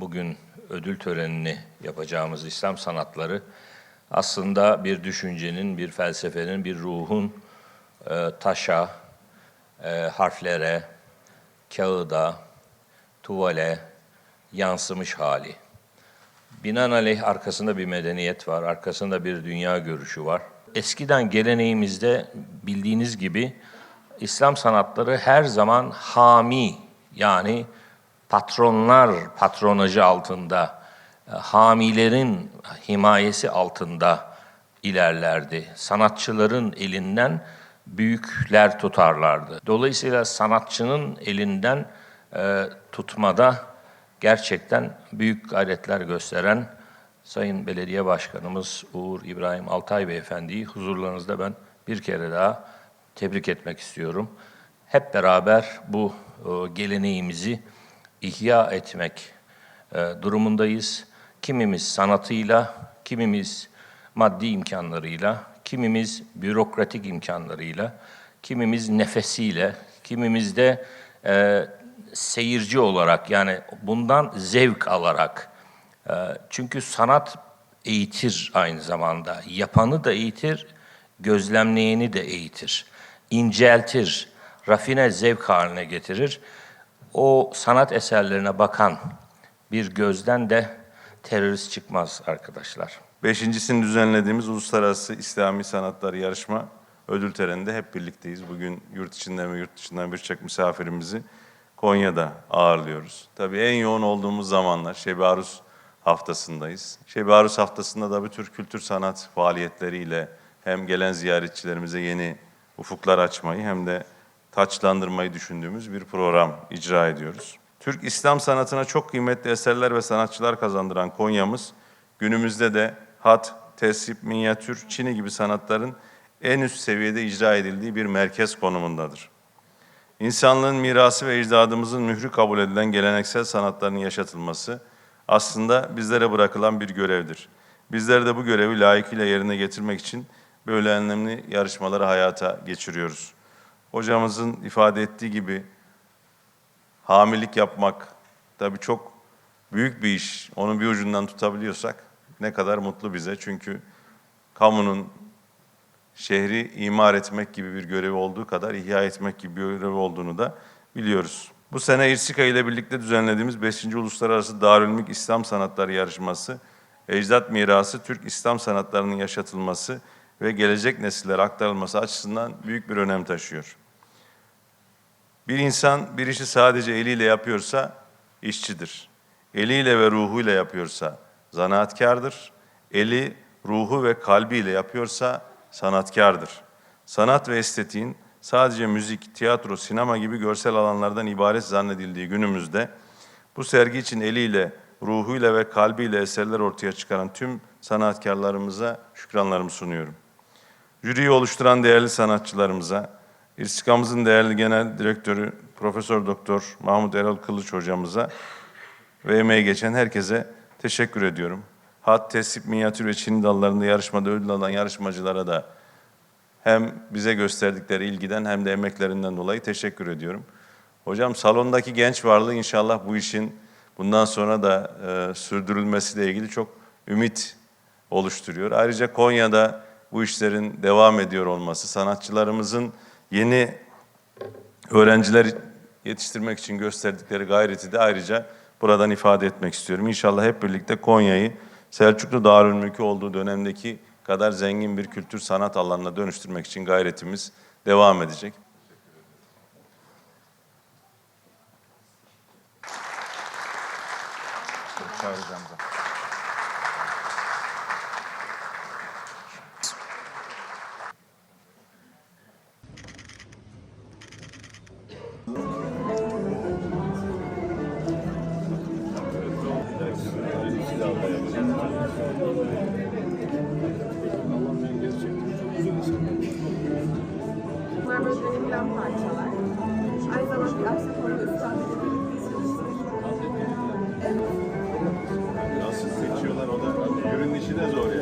bugün ödül törenini yapacağımız İslam sanatları aslında bir düşüncenin, bir felsefenin, bir ruhun e, taşa, e, harflere, kağıda, tuvale yansımış hali. Binaenaleyh arkasında bir medeniyet var, arkasında bir dünya görüşü var. Eskiden geleneğimizde bildiğiniz gibi İslam sanatları her zaman hami yani patronlar patronajı altında, e, hamilerin himayesi altında ilerlerdi. Sanatçıların elinden büyükler tutarlardı. Dolayısıyla sanatçının elinden e, tutmada gerçekten büyük gayretler gösteren Sayın Belediye Başkanımız Uğur İbrahim Altay Beyefendi'yi huzurlarınızda ben bir kere daha tebrik etmek istiyorum. Hep beraber bu e, geleneğimizi ihya etmek e, durumundayız. Kimimiz sanatıyla, kimimiz maddi imkanlarıyla, kimimiz bürokratik imkanlarıyla, kimimiz nefesiyle, kimimiz de e, seyirci olarak yani bundan zevk alarak. E, çünkü sanat eğitir aynı zamanda. Yapanı da eğitir, gözlemleyeni de eğitir. inceltir, rafine zevk haline getirir. O sanat eserlerine bakan bir gözden de terörist çıkmaz arkadaşlar. Beşincisini düzenlediğimiz Uluslararası İslami Sanatlar Yarışma ödül töreninde hep birlikteyiz. Bugün yurt içinden ve yurt dışından birçok misafirimizi Konya'da ağırlıyoruz. Tabii en yoğun olduğumuz zamanlar Şebi Arus haftasındayız. Şebi Arus haftasında da bir tür kültür sanat faaliyetleriyle hem gelen ziyaretçilerimize yeni ufuklar açmayı hem de taçlandırmayı düşündüğümüz bir program icra ediyoruz. Türk İslam sanatına çok kıymetli eserler ve sanatçılar kazandıran Konya'mız günümüzde de hat, tesip, minyatür, çini gibi sanatların en üst seviyede icra edildiği bir merkez konumundadır. İnsanlığın mirası ve ecdadımızın mührü kabul edilen geleneksel sanatların yaşatılması aslında bizlere bırakılan bir görevdir. Bizler de bu görevi layıkıyla yerine getirmek için böyle önemli yarışmaları hayata geçiriyoruz. Hocamızın ifade ettiği gibi hamilik yapmak tabii çok büyük bir iş. Onu bir ucundan tutabiliyorsak ne kadar mutlu bize. Çünkü kamunun şehri imar etmek gibi bir görevi olduğu kadar ihya etmek gibi bir görevi olduğunu da biliyoruz. Bu sene İrsika ile birlikte düzenlediğimiz 5. Uluslararası Darülmülk İslam Sanatları Yarışması, ecdat mirası, Türk İslam sanatlarının yaşatılması ve gelecek nesillere aktarılması açısından büyük bir önem taşıyor. Bir insan bir işi sadece eliyle yapıyorsa işçidir. Eliyle ve ruhuyla yapıyorsa zanaatkardır. Eli, ruhu ve kalbiyle yapıyorsa sanatkardır. Sanat ve estetiğin sadece müzik, tiyatro, sinema gibi görsel alanlardan ibaret zannedildiği günümüzde bu sergi için eliyle, ruhuyla ve kalbiyle eserler ortaya çıkaran tüm sanatkarlarımıza şükranlarımı sunuyorum. Jüriyi oluşturan değerli sanatçılarımıza, İrsikamızın değerli genel direktörü Profesör Doktor Mahmut Erol Kılıç hocamıza ve emeği geçen herkese teşekkür ediyorum. Hat, tesip, minyatür ve Çin dallarında yarışmada ödül alan yarışmacılara da hem bize gösterdikleri ilgiden hem de emeklerinden dolayı teşekkür ediyorum. Hocam salondaki genç varlığı inşallah bu işin bundan sonra da e, sürdürülmesiyle ilgili çok ümit oluşturuyor. Ayrıca Konya'da bu işlerin devam ediyor olması, sanatçılarımızın yeni öğrenciler yetiştirmek için gösterdikleri gayreti de ayrıca buradan ifade etmek istiyorum. İnşallah hep birlikte Konya'yı Selçuklu Darülmülkü olduğu dönemdeki kadar zengin bir kültür sanat alanına dönüştürmek için gayretimiz devam edecek. Bunlar böyle dönebilen parçalar. Aynı zamanda bir aksesuarı ıslah Nasıl seçiyorlar o da? Ürün işi de zor